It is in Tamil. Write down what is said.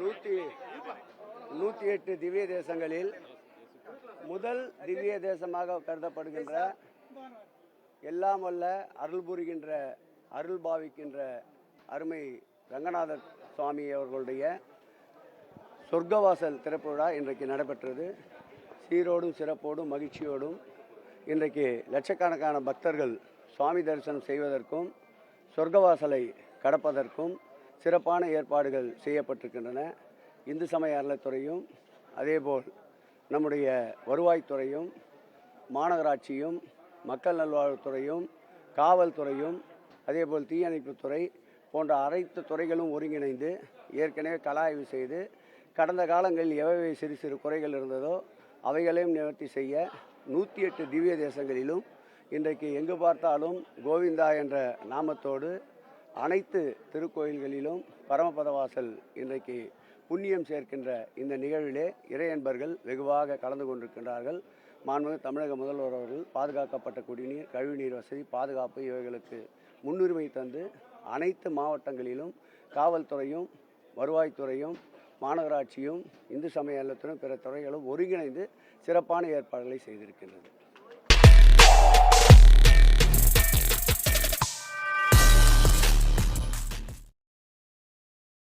நூற்றி நூற்றி எட்டு திவ்ய தேசங்களில் முதல் திவ்ய தேசமாக கருதப்படுகின்ற எல்லாம் வல்ல அருள் புரிகின்ற அருள் பாவிக்கின்ற அருமை ரங்கநாதர் சுவாமி அவர்களுடைய சொர்க்கவாசல் திறப்பு விழா இன்றைக்கு நடைபெற்றது. சீரோடும் சிறப்போடும் மகிழ்ச்சியோடும் இன்றைக்கு லட்சக்கணக்கான பக்தர்கள் சுவாமி தரிசனம் செய்வதற்கும் சொர்க்கவாசலை கடப்பதற்கும் சிறப்பான ஏற்பாடுகள் செய்யப்பட்டிருக்கின்றன. இந்து சமய அறநிலைத்துறையும் அதேபோல் நம்முடைய வருவாய்த்துறையும் மாநகராட்சியும் மக்கள் நல்வாழ்வுத்துறையும் காவல்துறையும் அதேபோல் தீயணைப்புத்துறை போன்ற அனைத்து துறைகளும் ஒருங்கிணைந்து ஏற்கனவே கலாய்வு செய்து கடந்த காலங்களில் எவை சிறு சிறு குறைகள் இருந்ததோ அவைகளையும் நிவர்த்தி செய்ய நூற்றி எட்டு திவ்ய தேசங்களிலும் இன்றைக்கு எங்கு பார்த்தாலும் கோவிந்தா என்ற நாமத்தோடு அனைத்து திருக்கோயில்களிலும் பரமபதவாசல் இன்றைக்கு புண்ணியம் சேர்க்கின்ற இந்த நிகழ்விலே இறையன்பர்கள் வெகுவாக கலந்து கொண்டிருக்கின்றார்கள். மாண்புமிகு தமிழக முதல்வர் அவர்கள் பாதுகாக்கப்பட்ட குடிநீர் கழிவுநீர் வசதி பாதுகாப்பு இவைகளுக்கு முன்னுரிமை தந்து அனைத்து மாவட்டங்களிலும் காவல்துறையும் வருவாய்த்துறையும் மாநகராட்சியும் இந்து சமய நலத்துறையும் பிற துறைகளும் ஒருங்கிணைந்து சிறப்பான ஏற்பாடுகளை செய்திருக்கின்றது